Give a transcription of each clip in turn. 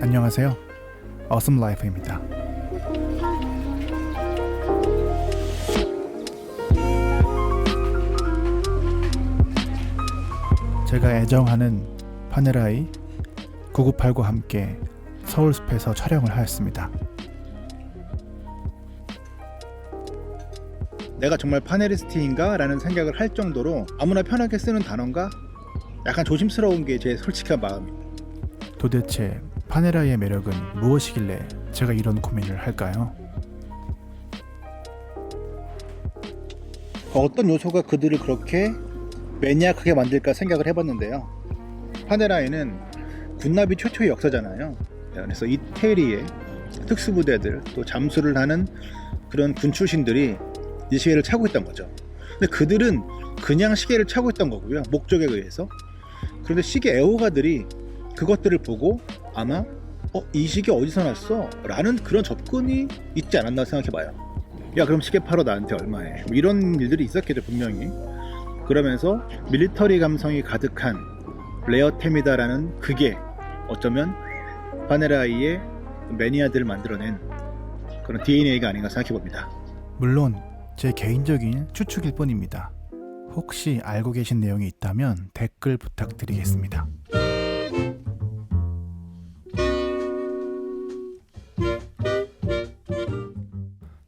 안녕하세요. 어슴 라이프입니다. 제가 애정하는 파네라이 9989와 함께 서울숲에서 촬영을 하였습니다. 내가 정말 파네리스트인가? 라는 생각을 할 정도로 아무나 편하게 쓰는 단어인가? 약간 조심스러운 게 제 솔직한 마음입니다. 도대체 파네라이의 매력은 무엇이길래 제가 이런 고민을 할까요? 어떤 요소가 그들을 그렇게 매니악하게 만들까 생각을 해봤는데요. 파네라이는 군나비 최초의 역사잖아요. 그래서 이태리의 특수부대들 또 잠수를 하는 그런 군 출신들이 이 시계를 차고 있던 거죠. 근데 그들은 그냥 시계를 차고 있던 거고요. 목적에 의해서. 그런데 시계 애호가들이 그것들을 보고 아마 어, 이 시계 어디서 났어? 라는 그런 접근이 있지 않았나 생각해봐요. 야 그럼 시계 팔어 나한테 얼마에? 뭐 이런 일들이 있었겠죠 분명히. 그러면서 밀리터리 감성이 가득한 레어템이다라는 그게 어쩌면 파네라이의 매니아들을 만들어낸 그런 DNA가 아닌가 생각해봅니다. 물론 제 개인적인 추측일 뿐입니다. 혹시 알고 계신 내용이 있다면 댓글 부탁드리겠습니다.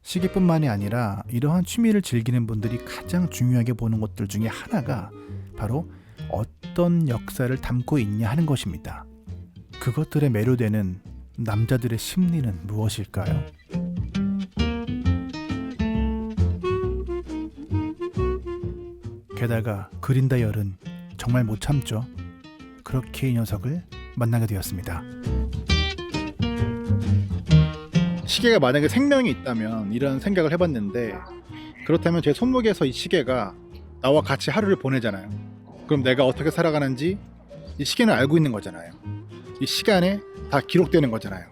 시계뿐만이 아니라 이러한 취미를 즐기는 분들이 가장 중요하게 보는 것들 중에 하나가 바로 어떤 역사를 담고 있냐 하는 것입니다. 그것들에 매료되는 남자들의 심리는 무엇일까요? 게다가 그린다 열은 정말 못 참죠. 그렇게 이 녀석을 만나게 되었습니다. 시계가 만약에 생명이 있다면 이런 생각을 해봤는데 그렇다면 제 손목에서 이 시계가 나와 같이 하루를 보내잖아요. 그럼 내가 어떻게 살아가는지 이 시계는 알고 있는 거잖아요. 이 시간에 다 기록되는 거잖아요.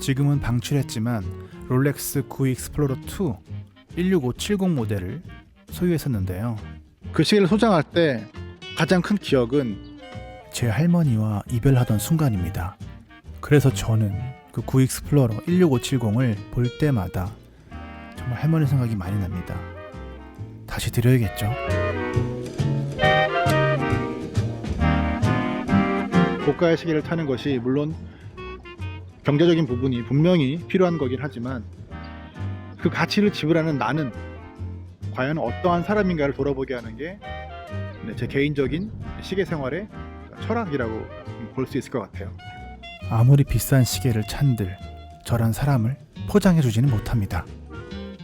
지금은 방출했지만 롤렉스 9 익스플로러 2 16570 모델을 소유했었는데요. 그 시계를 소장할 때 가장 큰 기억은 제 할머니와 이별하던 순간입니다. 그래서 저는 그 9 익스플로러 16570을 볼 때마다 정말 할머니 생각이 많이 납니다. 다시 드려야겠죠. 고가의 시계를 타는 것이 물론 경제적인 부분이 분명히 필요한 거긴 하지만 그 가치를 지불하는 나는 과연 어떠한 사람인가를 돌아보게 하는 게 제 개인적인 시계 생활의 철학이라고 볼 수 있을 것 같아요. 아무리 비싼 시계를 찬들 저란 사람을 포장해 주지는 못합니다.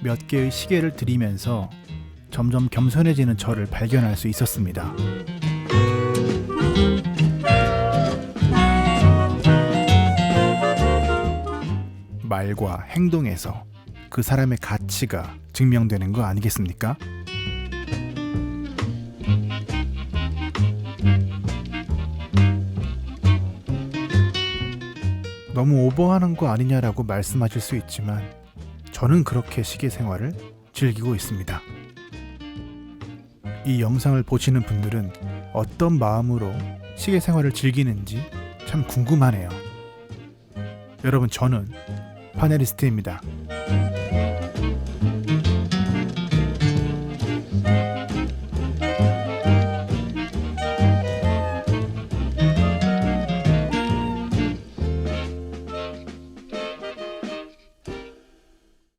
몇 개의 시계를 드리면서 점점 겸손해지는 저를 발견할 수 있었습니다. 말과 행동에서 그 사람의 가치가 증명되는 거 아니겠습니까? 너무 오버하는 거 아니냐라고 말씀하실 수 있지만 저는 그렇게 시계 생활을 즐기고 있습니다. 이 영상을 보시는 분들은 어떤 마음으로 시계 생활을 즐기는지 참 궁금하네요. 여러분 저는 파네리스트입니다.